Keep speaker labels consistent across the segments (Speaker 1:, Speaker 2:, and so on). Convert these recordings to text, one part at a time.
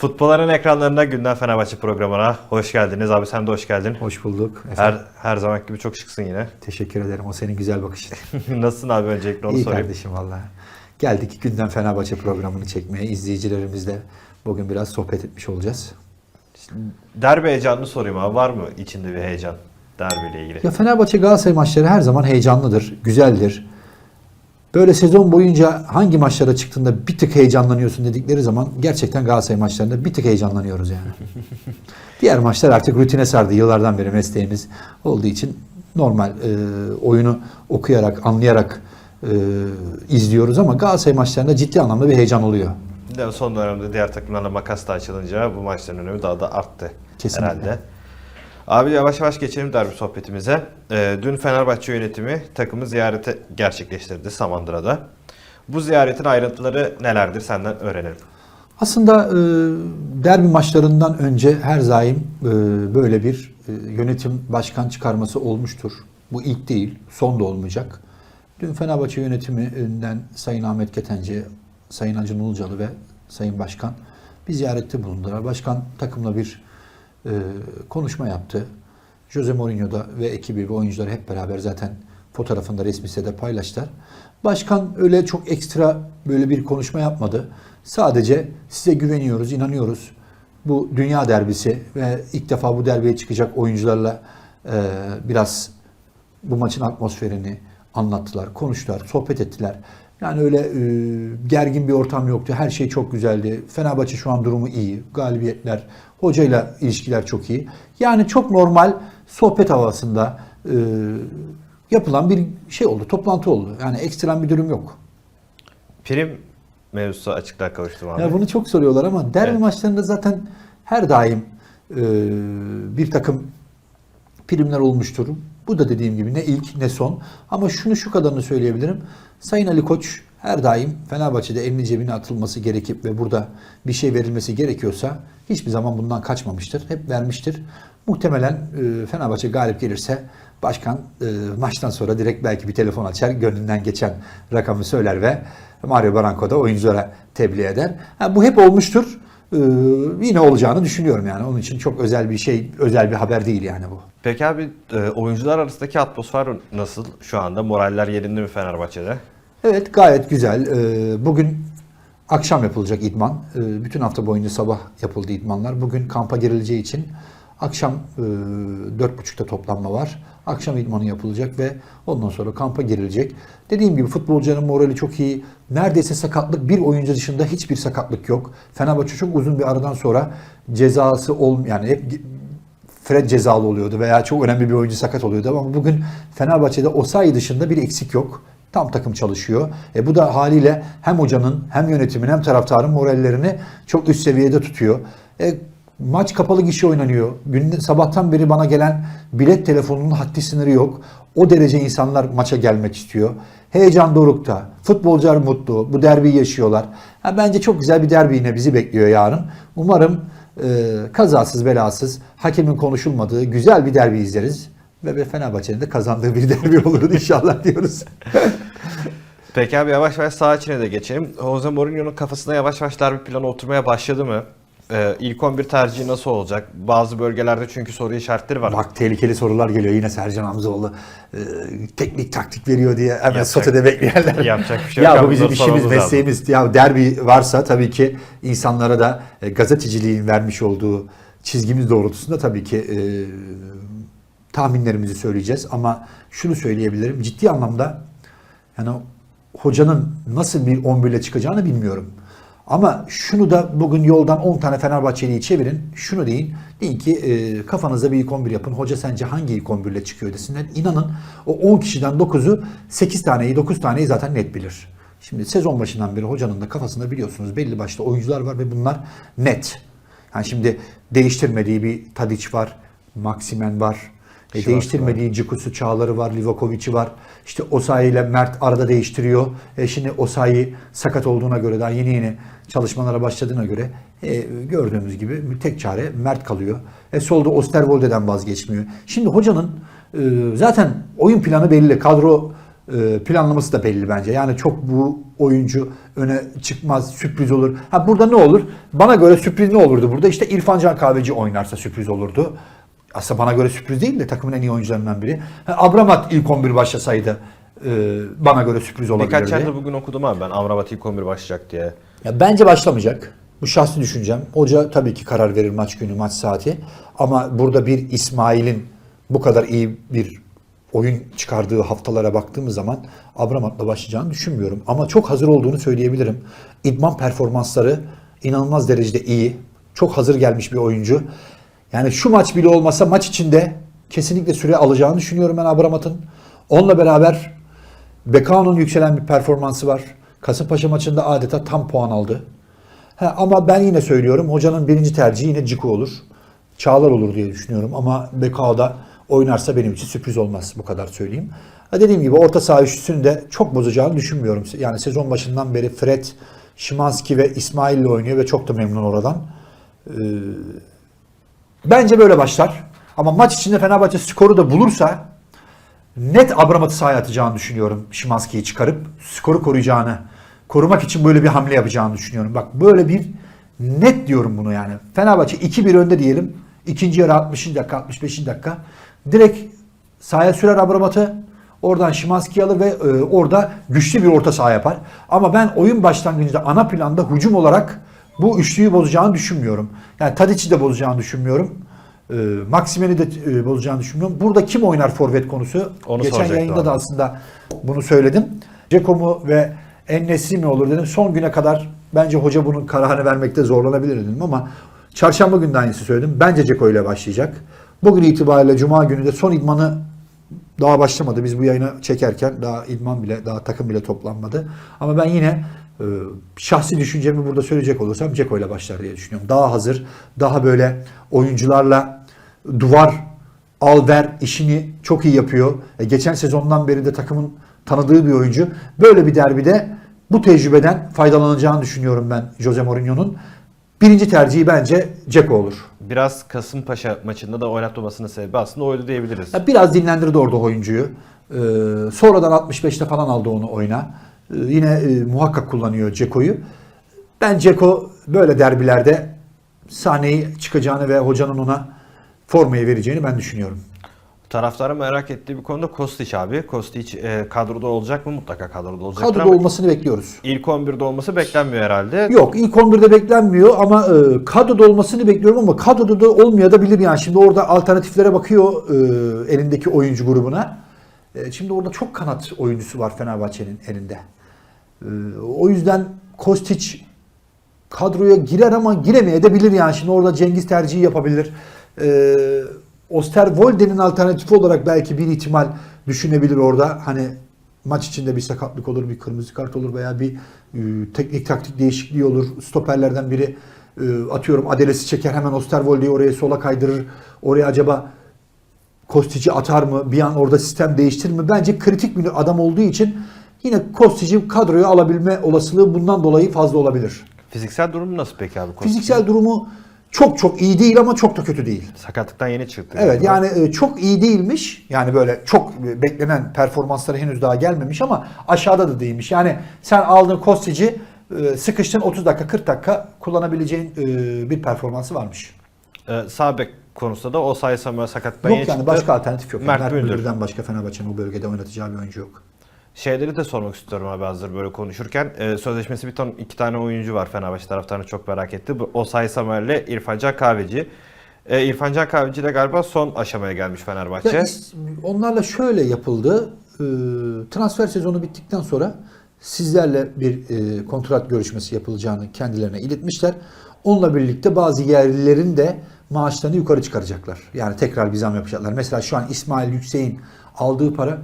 Speaker 1: Futbolların ekranlarında Gündem Fenerbahçe programına hoş geldiniz. Abi sen de hoş geldin.
Speaker 2: Hoş bulduk.
Speaker 1: Her
Speaker 2: Efendim,
Speaker 1: her zaman gibi çok şıksın yine.
Speaker 2: teşekkür ederim. O senin güzel bakışın.
Speaker 1: Nasılsın abi öncelikle onu
Speaker 2: İyi
Speaker 1: sorayım.
Speaker 2: kardeşim vallahi. Geldik gündem Fenerbahçe programını çekmeye. İzleyicilerimizle bugün biraz sohbet etmiş olacağız.
Speaker 1: Derbi heyecanını sorayım abi. Var mı içinde bir heyecan derbiyle ilgili?
Speaker 2: Ya Fenerbahçe Galatasaray maçları her zaman heyecanlıdır, güzeldir. Böyle sezon boyunca hangi maçlara çıktığında bir tık heyecanlanıyorsun dedikleri zaman gerçekten Galatasaray maçlarında bir tık heyecanlanıyoruz yani. Diğer maçlar artık rutine sardı. Yıllardan beri mesleğimiz olduğu için normal e, oyunu okuyarak, anlayarak e, izliyoruz ama Galatasaray maçlarında ciddi anlamda bir heyecan oluyor.
Speaker 1: Son dönemde diğer takımlarla makas da açılınca bu maçların önemi daha da arttı
Speaker 2: Kesinlikle.
Speaker 1: herhalde. Abi yavaş yavaş geçelim derbi sohbetimize. Ee, dün Fenerbahçe yönetimi takımı ziyarete gerçekleştirdi Samandıra'da. Bu ziyaretin ayrıntıları nelerdir senden öğrenelim.
Speaker 2: Aslında e, derbi maçlarından önce her daim e, böyle bir e, yönetim başkan çıkarması olmuştur. Bu ilk değil, son da olmayacak. Dün Fenerbahçe yönetiminden Sayın Ahmet Ketenci, Sayın Acun Ilıcalı ve Sayın Başkan bir ziyarette bulundular. Başkan takımla bir e, konuşma yaptı. Jose Mourinho da ve ekibi ve oyuncuları hep beraber zaten fotoğrafında resmi sitede paylaştılar. Başkan öyle çok ekstra böyle bir konuşma yapmadı. Sadece size güveniyoruz, inanıyoruz. Bu dünya derbisi ve ilk defa bu derbiye çıkacak oyuncularla e, biraz bu maçın atmosferini anlattılar, konuştular, sohbet ettiler. Yani öyle e, gergin bir ortam yoktu. Her şey çok güzeldi. Fenerbahçe şu an durumu iyi. Galibiyetler, hocayla ilişkiler çok iyi. Yani çok normal sohbet havasında e, yapılan bir şey oldu, toplantı oldu. Yani ekstrem bir durum yok.
Speaker 1: Prim mevzusu açıklığa kavuştu abi.
Speaker 2: Ya bunu çok soruyorlar ama derbi
Speaker 1: Evet.
Speaker 2: maçlarında zaten her daim e, bir takım primler olmuştur. Bu da dediğim gibi ne ilk ne son. Ama şunu şu kadarını söyleyebilirim. Sayın Ali Koç her daim Fenerbahçe'de elini cebine atılması gerekip ve burada bir şey verilmesi gerekiyorsa hiçbir zaman bundan kaçmamıştır. Hep vermiştir. Muhtemelen e, Fenerbahçe galip gelirse başkan e, maçtan sonra direkt belki bir telefon açar, gönlünden geçen rakamı söyler ve Mario Branco da oyunculara tebliğ eder. Ha, bu hep olmuştur. E, yine olacağını düşünüyorum yani. Onun için çok özel bir şey, özel bir haber değil yani bu.
Speaker 1: Peki abi e, oyuncular arasındaki atmosfer nasıl şu anda? Moraller yerinde mi Fenerbahçe'de?
Speaker 2: Evet gayet güzel. Ee, Bugün akşam yapılacak idman. Ee, Bütün hafta boyunca sabah yapıldı idmanlar. Bugün kampa girileceği için akşam e, dört buçukta toplanma var. Akşam idmanı yapılacak ve ondan sonra kampa girilecek. Dediğim gibi futbolcuların morali çok iyi. Neredeyse sakatlık bir oyuncu dışında hiçbir sakatlık yok. Fenerbahçe çok uzun bir aradan sonra cezası ol yani hep Fred cezalı oluyordu veya çok önemli bir oyuncu sakat oluyordu ama bugün Fenerbahçe'de Osayi dışında bir eksik yok. Tam takım çalışıyor. E bu da haliyle hem hocanın hem yönetimin hem taraftarın morallerini çok üst seviyede tutuyor. E, maç kapalı gişe oynanıyor. Gün, sabahtan beri bana gelen bilet telefonunun haddi sınırı yok. O derece insanlar maça gelmek istiyor. Heyecan dorukta. Futbolcular mutlu. Bu derbiyi yaşıyorlar. Ha, bence çok güzel bir derbi yine bizi bekliyor yarın. Umarım e, kazasız belasız hakemin konuşulmadığı güzel bir derbi izleriz. Ve Fenerbahçe'nin de kazandığı bir derbi olur inşallah diyoruz.
Speaker 1: Peki abi yavaş yavaş saha içine de geçelim. Jose Mourinho'nun kafasında yavaş yavaş derbi planı oturmaya başladı mı? Ee, ilk 11 tercihi nasıl olacak? Bazı bölgelerde çünkü soru işaretleri var.
Speaker 2: Bak tehlikeli sorular geliyor yine Sercan Hamzoğlu e, teknik taktik veriyor diye hemen
Speaker 1: Yapacak-
Speaker 2: sotede bekleyenler.
Speaker 1: yapacak bir şey yok
Speaker 2: Ya bu bizim işimiz mesleğimiz. Ya derbi varsa tabii ki insanlara da e, gazeteciliğin vermiş olduğu çizgimiz doğrultusunda tabii ki e, tahminlerimizi söyleyeceğiz. Ama şunu söyleyebilirim ciddi anlamda yani hocanın nasıl bir 11 ile çıkacağını bilmiyorum. Ama şunu da bugün yoldan 10 tane Fenerbahçeli'yi çevirin. Şunu deyin. Deyin ki e, kafanızda bir ilk 11 yapın. Hoca sence hangi ilk 11 ile çıkıyor desinler. İnanın o 10 kişiden 9'u 8 taneyi 9 taneyi zaten net bilir. Şimdi sezon başından beri hocanın da kafasında biliyorsunuz belli başlı oyuncular var ve bunlar net. Yani şimdi değiştirmediği bir Tadic var, Maximen var. E,
Speaker 1: Şivas
Speaker 2: değiştirmediği Cikusu Çağlar'ı var, Livakovic'i var. İşte Osayi ile Mert arada değiştiriyor. E şimdi Osayi sakat olduğuna göre daha yeni yeni çalışmalara başladığına göre e, gördüğümüz gibi tek çare Mert kalıyor. E solda Osterwolde'den vazgeçmiyor. Şimdi hocanın e, zaten oyun planı belli. Kadro e, planlaması da belli bence. Yani çok bu oyuncu öne çıkmaz, sürpriz olur. Ha burada ne olur? Bana göre sürpriz ne olurdu burada? İşte İrfan Can Kahveci oynarsa sürpriz olurdu. Aslında bana göre sürpriz değil de takımın en iyi oyuncularından biri. Abramat ilk 11 başlasaydı e, bana göre sürpriz olabilirdi.
Speaker 1: Birkaç yerde bugün okudum abi ben Amrabat ilk 11 başlayacak diye.
Speaker 2: Ya bence başlamayacak. Bu şahsi düşüncem. Hoca tabii ki karar verir maç günü, maç saati. Ama burada bir İsmail'in bu kadar iyi bir oyun çıkardığı haftalara baktığımız zaman Abramat'la başlayacağını düşünmüyorum. Ama çok hazır olduğunu söyleyebilirim. İdman performansları inanılmaz derecede iyi. Çok hazır gelmiş bir oyuncu. Yani şu maç bile olmasa maç içinde kesinlikle süre alacağını düşünüyorum ben Abramat'ın. Onunla beraber Bekao'nun yükselen bir performansı var. Kasımpaşa maçında adeta tam puan aldı. He, ama ben yine söylüyorum hocanın birinci tercihi yine Ciku olur. Çağlar olur diye düşünüyorum ama Bekao da oynarsa benim için sürpriz olmaz bu kadar söyleyeyim. Ha, dediğim gibi orta saha üçlüsünü de çok bozacağını düşünmüyorum. Yani sezon başından beri Fred, Şimanski ve İsmail ile oynuyor ve çok da memnun oradan. Ee, bence böyle başlar. Ama maç içinde Fenerbahçe skoru da bulursa net Abramat'ı sahaya atacağını düşünüyorum. Şimanski'yi çıkarıp skoru koruyacağını, korumak için böyle bir hamle yapacağını düşünüyorum. Bak böyle bir net diyorum bunu yani. Fenerbahçe 2-1 önde diyelim. İkinci yarı 60. dakika, 65. dakika. Direkt sahaya sürer Abramat'ı. Oradan Şimanski alır ve e, orada güçlü bir orta saha yapar. Ama ben oyun başlangıcında ana planda hücum olarak bu üçlüyü bozacağını düşünmüyorum. Yani Tadic'i de bozacağını düşünmüyorum. E, Maksimen'i de e, bozacağını düşünmüyorum. Burada kim oynar forvet konusu?
Speaker 1: Onu
Speaker 2: Geçen yayında da
Speaker 1: abi.
Speaker 2: aslında bunu söyledim. Ceko mu ve Ennesi mi olur dedim. Son güne kadar bence hoca bunun kararını vermekte zorlanabilir dedim ama çarşamba günü de aynısı söyledim. Bence Ceko ile başlayacak. Bugün itibariyle cuma günü de son idmanı daha başlamadı. Biz bu yayını çekerken daha idman bile, daha takım bile toplanmadı. Ama ben yine şahsi düşüncemi burada söyleyecek olursam Ceko ile başlar diye düşünüyorum. Daha hazır, daha böyle oyuncularla duvar al ver işini çok iyi yapıyor. E, geçen sezondan beri de takımın tanıdığı bir oyuncu. Böyle bir derbide bu tecrübeden faydalanacağını düşünüyorum ben Jose Mourinho'nun. Birinci tercihi bence Ceko olur.
Speaker 1: Biraz Kasımpaşa maçında da oynatmamasının sebebi aslında oydu diyebiliriz.
Speaker 2: Ya biraz dinlendirdi orada oyuncuyu. Ee, sonradan 65'te falan aldı onu oyuna. Ee, yine e, muhakkak kullanıyor Ceko'yu. Ben Ceko böyle derbilerde sahneyi çıkacağını ve hocanın ona formayı vereceğini ben düşünüyorum.
Speaker 1: Taraftarın merak ettiği bir konuda Kostić abi. Kostić e, kadroda olacak mı? Mutlaka kadroda olacak.
Speaker 2: Kadroda olmasını bekliyoruz.
Speaker 1: İlk 11'de olması beklenmiyor herhalde.
Speaker 2: Yok ilk 11'de beklenmiyor ama e, kadroda olmasını bekliyorum ama kadroda da olmayabilir yani. Şimdi orada alternatiflere bakıyor e, elindeki oyuncu grubuna. E, şimdi orada çok kanat oyuncusu var Fenerbahçe'nin elinde. E, o yüzden Kostić kadroya girer ama giremeyebilir yani. Şimdi orada Cengiz tercihi yapabilir. E, Osterwolde'nin alternatifi olarak belki bir ihtimal düşünebilir orada. Hani maç içinde bir sakatlık olur, bir kırmızı kart olur veya bir e, teknik taktik değişikliği olur. Stoperlerden biri e, atıyorum Adeles'i çeker hemen Osterwolde'yi oraya sola kaydırır. Oraya acaba Kostic'i atar mı? Bir an orada sistem değiştirir mi? Bence kritik bir adam olduğu için yine Kostic'i kadroya alabilme olasılığı bundan dolayı fazla olabilir.
Speaker 1: Fiziksel durumu nasıl peki abi Kostić'in?
Speaker 2: Fiziksel durumu çok çok iyi değil ama çok da kötü değil.
Speaker 1: Sakatlıktan yeni çıktı.
Speaker 2: Evet yani e, çok iyi değilmiş. Yani böyle çok e, beklenen performansları henüz daha gelmemiş ama aşağıda da değilmiş. Yani sen aldığın Kostic'i e, sıkıştın 30 dakika 40 dakika kullanabileceğin e, bir performansı varmış.
Speaker 1: Ee, sağ bek konusunda da o sayı Samuel sakatlıktan
Speaker 2: Yok
Speaker 1: yeni
Speaker 2: yani
Speaker 1: çıktı.
Speaker 2: başka alternatif yok.
Speaker 1: Mert
Speaker 2: Mert
Speaker 1: Müldür.
Speaker 2: Müldür'den başka Fenerbahçe'nin o bölgede oynatacağı bir oyuncu yok.
Speaker 1: Şeyleri de sormak istiyorum abi hazır böyle konuşurken. Ee, sözleşmesi bir ton iki tane oyuncu var Fenerbahçe taraftarını çok merak etti. Bu Osay Samuel ile İrfan Can Kahveci. Ee, İrfan Can Kahveci de galiba son aşamaya gelmiş Fenerbahçe.
Speaker 2: Ya onlarla şöyle yapıldı. Ee, transfer sezonu bittikten sonra sizlerle bir e, kontrat görüşmesi yapılacağını kendilerine iletmişler. Onunla birlikte bazı yerlilerin de maaşlarını yukarı çıkaracaklar. Yani tekrar bir zam yapacaklar. Mesela şu an İsmail Yüksek'in aldığı para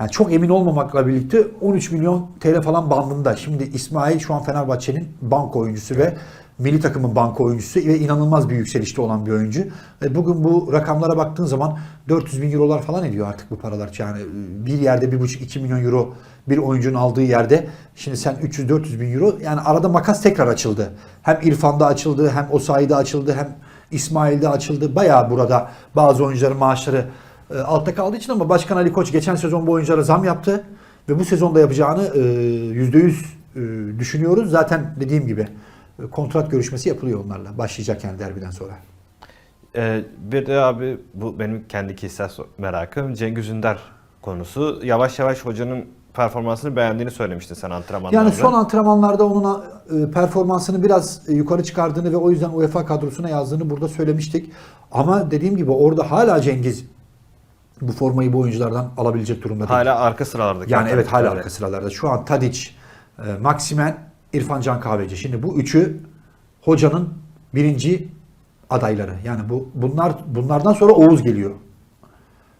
Speaker 2: yani çok emin olmamakla birlikte 13 milyon TL falan bandında. Şimdi İsmail şu an Fenerbahçe'nin banko oyuncusu ve milli takımın banko oyuncusu ve inanılmaz bir yükselişte olan bir oyuncu. E, Bugün bu rakamlara baktığın zaman 400 bin eurolar falan ediyor artık bu paralar. Yani e, bir yerde 1,5-2 milyon euro bir oyuncunun aldığı yerde şimdi sen 300-400 bin euro yani arada makas tekrar açıldı. Hem İrfan'da açıldı hem Osayi'de açıldı hem İsmail'de açıldı. Bayağı burada bazı oyuncuların maaşları e, altta kaldığı için ama Başkan Ali Koç geçen sezon bu oyunculara zam yaptı. Ve bu sezonda yapacağını e, %100 e, düşünüyoruz. Zaten dediğim gibi e, kontrat görüşmesi yapılıyor onlarla. Başlayacak yani derbiden sonra.
Speaker 1: Ee, bir de abi bu benim kendi kişisel merakım Cengiz Ünder konusu. Yavaş yavaş hocanın performansını beğendiğini söylemiştin sen antrenmanlarda.
Speaker 2: Yani son antrenmanlarda onun e, performansını biraz e, yukarı çıkardığını ve o yüzden UEFA kadrosuna yazdığını burada söylemiştik. Ama dediğim gibi orada hala Cengiz bu formayı bu oyunculardan alabilecek durumda değil.
Speaker 1: Hala arka sıralardaki.
Speaker 2: Yani evet hala arka sıralarda. Şu an Tadic, e, Maximen, İrfan Can Kahveci. Şimdi bu üçü hocanın birinci adayları. Yani bu bunlar bunlardan sonra Oğuz geliyor.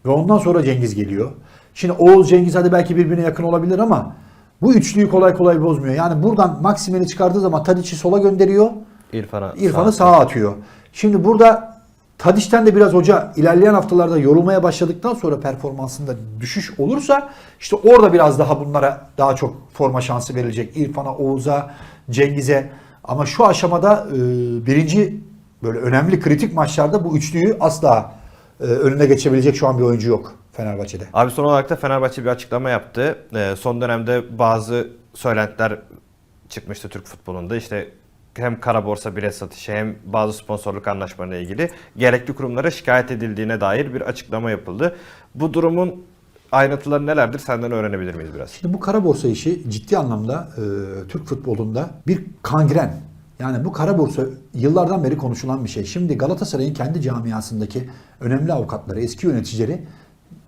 Speaker 2: Ve ondan sonra Cengiz geliyor. Şimdi Oğuz Cengiz hadi belki birbirine yakın olabilir ama bu üçlüyü kolay kolay bozmuyor. Yani buradan Maximen'i çıkardığı zaman Tadic'i sola gönderiyor.
Speaker 1: İrfan'a
Speaker 2: İrfan'ı
Speaker 1: sağ-
Speaker 2: sağa atıyor. Şimdi burada Tadiş'ten de biraz hoca ilerleyen haftalarda yorulmaya başladıktan sonra performansında düşüş olursa işte orada biraz daha bunlara daha çok forma şansı verilecek. İrfan'a, Oğuz'a, Cengiz'e. Ama şu aşamada e, birinci böyle önemli kritik maçlarda bu üçlüyü asla e, önüne geçebilecek şu an bir oyuncu yok Fenerbahçe'de.
Speaker 1: Abi son olarak da Fenerbahçe bir açıklama yaptı. Ee, son dönemde bazı söylentiler çıkmıştı Türk futbolunda. İşte hem kara borsa bilet satışı hem bazı sponsorluk anlaşmalarıyla ilgili gerekli kurumlara şikayet edildiğine dair bir açıklama yapıldı. Bu durumun ayrıntıları nelerdir senden öğrenebilir miyiz biraz?
Speaker 2: Şimdi bu kara borsa işi ciddi anlamda e, Türk futbolunda bir kangren. Yani bu kara borsa yıllardan beri konuşulan bir şey. Şimdi Galatasaray'ın kendi camiasındaki önemli avukatları, eski yöneticileri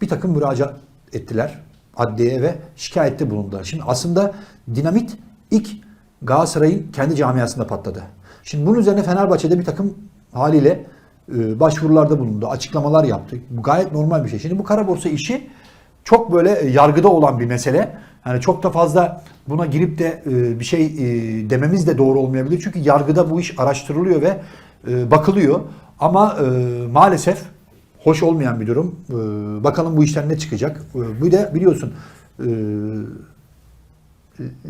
Speaker 2: bir takım müracaat ettiler adliyeye ve şikayette bulundular. Şimdi aslında dinamit ilk Galatasaray'ın kendi camiasında patladı. Şimdi bunun üzerine Fenerbahçe'de bir takım haliyle e, başvurularda bulundu, açıklamalar yaptı. Bu gayet normal bir şey. Şimdi bu kara borsa işi çok böyle e, yargıda olan bir mesele. Yani çok da fazla buna girip de e, bir şey dememiz de doğru olmayabilir. Çünkü yargıda bu iş araştırılıyor ve bakılıyor. Ama maalesef hoş olmayan bir durum. Bakalım bu işten ne çıkacak. Bu da biliyorsun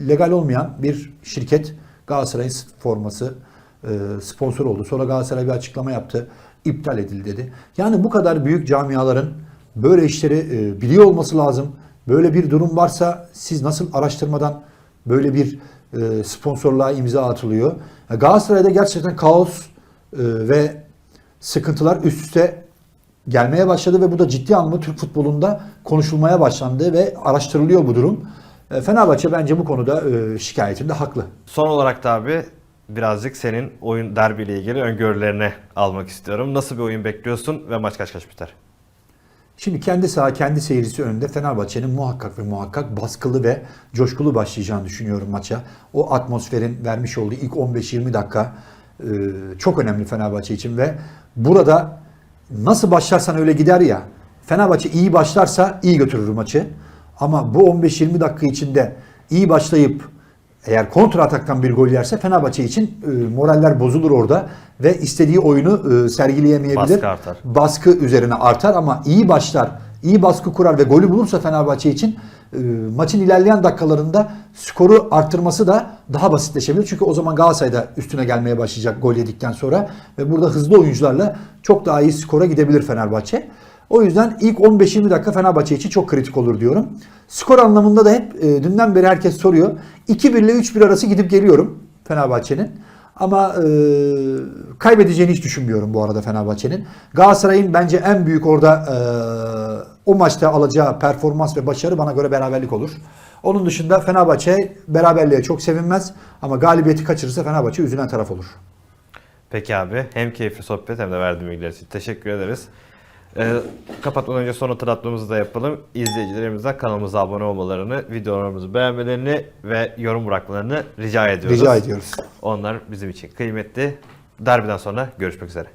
Speaker 2: legal olmayan bir şirket Galatasaray'ın forması e, sponsor oldu. Sonra Galatasaray bir açıklama yaptı. iptal edildi dedi. Yani bu kadar büyük camiaların böyle işleri e, biliyor olması lazım. Böyle bir durum varsa siz nasıl araştırmadan böyle bir e, sponsorluğa imza atılıyor? Galatasaray'da gerçekten kaos ve sıkıntılar üst üste gelmeye başladı ve bu da ciddi anlamda Türk futbolunda konuşulmaya başlandı ve araştırılıyor bu durum. E, Fenerbahçe bence bu konuda e, şikayetinde haklı.
Speaker 1: Son olarak da abi birazcık senin oyun derbiyle ilgili öngörülerini almak istiyorum. Nasıl bir oyun bekliyorsun ve maç kaç kaç biter?
Speaker 2: Şimdi kendi saha, kendi seyircisi önünde Fenerbahçe'nin muhakkak ve muhakkak baskılı ve coşkulu başlayacağını düşünüyorum maça. O atmosferin vermiş olduğu ilk 15-20 dakika e, çok önemli Fenerbahçe için ve burada nasıl başlarsan öyle gider ya. Fenerbahçe iyi başlarsa iyi götürür maçı. Ama bu 15-20 dakika içinde iyi başlayıp eğer kontra ataktan bir gol yerse Fenerbahçe için e, moraller bozulur orada ve istediği oyunu e, sergileyemeyebilir.
Speaker 1: Baskı artar.
Speaker 2: Baskı üzerine artar ama iyi başlar, iyi baskı kurar ve golü bulursa Fenerbahçe için e, maçın ilerleyen dakikalarında skoru arttırması da daha basitleşebilir. Çünkü o zaman Galatasaray da üstüne gelmeye başlayacak gol yedikten sonra ve burada hızlı oyuncularla çok daha iyi skora gidebilir Fenerbahçe. O yüzden ilk 15-20 dakika Fenerbahçe için çok kritik olur diyorum. Skor anlamında da hep e, dünden beri herkes soruyor. 2-1 ile 3-1 arası gidip geliyorum Fenerbahçe'nin. Ama e, kaybedeceğini hiç düşünmüyorum bu arada Fenerbahçe'nin. Galatasaray'ın bence en büyük orada e, o maçta alacağı performans ve başarı bana göre beraberlik olur. Onun dışında Fenerbahçe beraberliğe çok sevinmez ama galibiyeti kaçırırsa Fenerbahçe üzülen taraf olur.
Speaker 1: Peki abi hem keyifli sohbet hem de verdiğin bilgiler için teşekkür ederiz. Ee, kapatmadan önce son hatırlatmamızı da yapalım. İzleyicilerimizden kanalımıza abone olmalarını, videolarımızı beğenmelerini ve yorum bırakmalarını rica ediyoruz.
Speaker 2: Rica ediyoruz.
Speaker 1: Onlar bizim için kıymetli. Derbiden sonra görüşmek üzere.